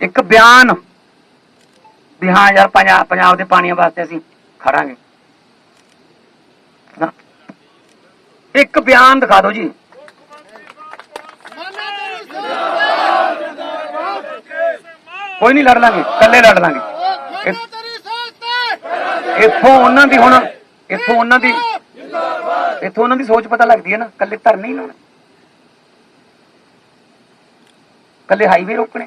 ਇੱਕ ਬਿਆਨ। ਵੀ ਹਾਂ ਯਾਰ ਪੰਜਾਬ ਪੰਜਾਬ ਦੇ ਪਾਣੀਆਂ ਵਾਸਤੇ ਅਸੀਂ ਖੜਾਂਗੇ। ਇੱਕ ਬਿਆਨ ਦਿਖਾ ਦਿਓ ਜੀ। ਕੋਈ ਨਹੀਂ ਲੜ ਲਾਂਗੇ, ਇਕੱਲੇ ਲੜ ਲਾਂਗੇ। ਇੱਥੋਂ ਉਹਨਾਂ ਦੀ ਹੁਣ ਇੱਥੋਂ ਉਹਨਾਂ ਦੀ ਇੱਥੋਂ ਉਹਨਾਂ ਦੀ ਸੋਚ ਪਤਾ ਲੱਗਦੀ ਹੈ ਨਾ, ਇਕੱਲੇ ਧਰਨੇ ਨਹੀਂ ਲਾਉਣੇ। ਇਕੱਲੇ ਹਾਈਵੇ ਰੋਕਣੇ।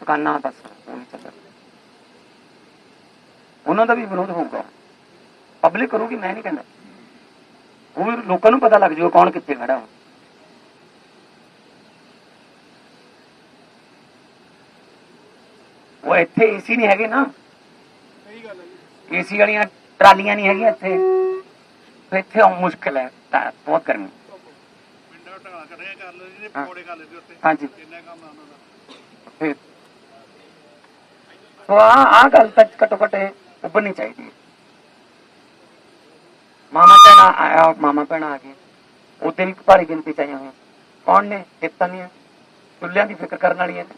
ਦੁਕਾਨਾਂ ਉਹ ਚੱਲਦਾ ਉਹਨਾਂ ਦਾ ਵੀ ਵਿਰੋਧ ਹੋਊਗਾ। ਪਬਲਿਕ ਕਰੂਗੀ ਮੈਂ ਨਹੀਂ ਕਹਿੰਦਾ। ਉਹ ਲੋਕਾਂ ਨੂੰ ਪਤਾ ਲੱਗ ਜਾਊਗਾ ਕੌਣ ਕਿੱਥੇ ਖੜਾ ਹੋ। ਉਹ ਇੱਥੇ ਏਸੀ ਨਹੀਂ ਹੈਗੇ ਨਾ। ਏਸੀ ਵਾਲੀਆਂ ਟਰਾਲੀਆਂ ਨਹੀਂ ਹੈਗੀਆਂ ਇੱਥੇ। ਫਿਰ ਇੱਥੇ ਆਉਣ ਮੁਸ਼ਕਿਲ ਹੈ ਤਾਂ ਬਹੁਤ ਗਰਮੀ। ਪਿੰਡਾਂ ਢਾਲਾ ਕਰਿਆ ਕਰ ਲਓ ਜੀ ਹਾਂ। ਪਕੌੜੇ ਕਰ ਲਏ ਉੱਤੇ ਹਾਂਜੀ। ਕਿੰਨਾ ਕੰਮ ਆ ਉਹਨਾਂ ਦਾ। ਫਿਰ ਸੋ ਆ ਆ ਗੱਲ ਤੱਕ ਘੱਟੋ ਘੱਟ ਉੱਭਰਨੀ ਚਾਹੀਦੀ ਹੈ। ਮਾਮਾ ਭੈਣਾਂ ਆਇਆ ਮਾਮਾ ਭੈਣਾਂ ਆ ਵੀ ਭਾਰੀ ਗਿਣਤੀ ਚ ਆਈਆਂ ਹੋਈਆਂ। ਕੌਣ ਨੇ? ਚੁੱਲ੍ਹਿਆਂ ਦੀ ਫਿਕਰ ਕਰਨ ਵਾਲੀਆਂ ਨੇ।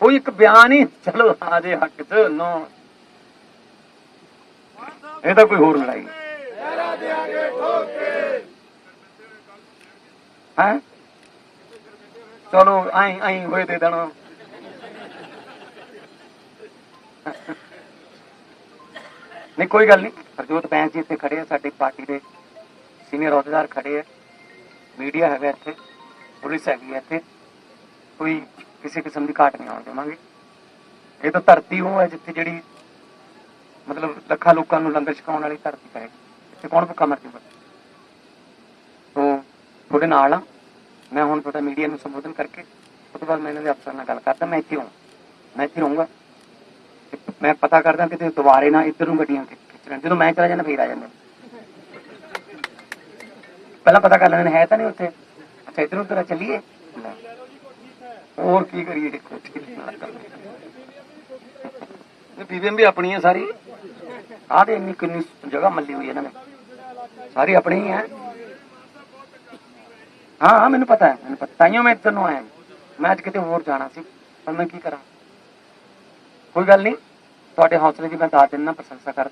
ਕੋਈ ਇੱਕ ਬਿਆਨ ਹੀ ਚਲੋ ਆ ਦੇ ਹੱਕ ਚ ਨੋ। ਇਹ ਤਾਂ ਕੋਈ ਹੋਰ ਲੜਾਈ ਹੈ? ਚਲੋ ਆਈ ਆਈ ਹੋਏ ਦੇ ਦੇਣਾ ਨਹੀਂ, ਕੋਈ ਗੱਲ ਨਹੀਂ। ਹਰਜੋਤ ਬੈਂਸ ਜੀ ਇੱਥੇ ਖੜੇ ਆ, ਸਾਡੀ ਪਾਰਟੀ ਦੇ ਸੀਨੀਅਰ ਅਹੁਦੇਦਾਰ ਖੜੇ ਆ। ਮੀਡੀਆ ਹੈਗਾ ਇੱਥੇ, ਪੁਲਿਸ ਹੈਗੀ ਹੈ ਇੱਥੇ। ਕੋਈ ਕਿਸੇ ਕਿਸਮ ਦੀ ਘਾਟ ਨਹੀਂ ਆਉਣ ਦੇਵਾਂਗੇ। ਇਹ ਤਾਂ ਧਰਤੀ ਉਹ ਹੈ ਜਿੱਥੇ ਜਿਹੜੀ ਮਤਲਬ ਲੱਖਾਂ ਲੋਕਾਂ ਨੂੰ ਲੰਗਰ ਛਕਾਉਣ ਵਾਲੀ ਧਰਤੀ ਹੈ ਇੱਥੇ ਕੌਣ ਭੁੱਖਾ ਮਰ ਜੂਗਾ? ਸੋ ਤੁਹਾਡੇ ਨਾਲ ਆ। ਮੈਂ ਹੁਣ ਤੁਹਾਡਾ ਮੀਡੀਆ ਨੂੰ ਸੰਬੋਧਨ ਕਰਕੇ ਉਸ ਤੋਂ ਬਾਅਦ ਮੈਂ ਇਹਨਾਂ ਦੇ ਅਫਸਰ ਨਾਲ ਗੱਲ ਕਰਦਾ, ਮੈਂ ਇੱਥੇ ਹਾਂ ਮੈਂ ਇੱਥੇ ਰਹੂੰਗਾ। ਮੈਂ ਪਤਾ ਕਰਦਾ ਕਿ ਤੇ ਦੁਬਾਰੇ ਨਾ ਇੱਧਰ ਨੂੰ ਗੱਡੀਆਂ ਖਿ- ਜਦੋਂ ਮੈਂ ਚਲਾ ਜਾਂਦਾ, ਫੇਰ ਆ ਜਾਂਦੇ। ਪਹਿਲਾਂ ਪਤਾ ਕਰ ਲੈਂਦੇ ਹੈ ਤਾਂ ਨਹੀਂ ਉੱਥੇ। ਅੱਛਾ, ਇੱਧਰ ਉੱਧਰ ਚੱਲੀਏ। ਹੋਰ ਕੀ ਕਰੀਏ, ਦੇਖੋ ਇਹ ਬੀਬੀਐਮ ਵੀ ਆਪਣੀ ਹੈ ਸਾਰੀ। ਆਹ ਤੇ ਇੰਨੀ ਕਿੰਨੀ ਜਗ੍ਹਾ ਮੱਲੀ ਹੋਈ ਇਹਨਾਂ ਨੇ। ਸਾਰੀ ਆਪਣੀ ਹੈ। ਹਾਂ ਹਾਂ, ਮੈਨੂੰ ਪਤਾ ਹੈ, ਮੈਨੂੰ ਪਤਾ ਤਾਈਓ ਮੈਂ ਇੱਧਰ ਨੂੰ ਆਇਆ। ਮੈਂ ਅੱਜ ਕਿਤੇ ਹੋਰ ਜਾਣਾ ਸੀ, ਪਰ ਮੈਂ ਕੀ ਕਰਾਂ? ਕੋਈ ਗੱਲ ਨਹੀਂ। ਤੁਹਾਡੇ ਹੌਸਲੇ ਦੀ ਮੈਂ ਦਾਤ ਦਿੰਦਾ, ਪ੍ਰਸ਼ੰਸਾ ਕਰਦਾ।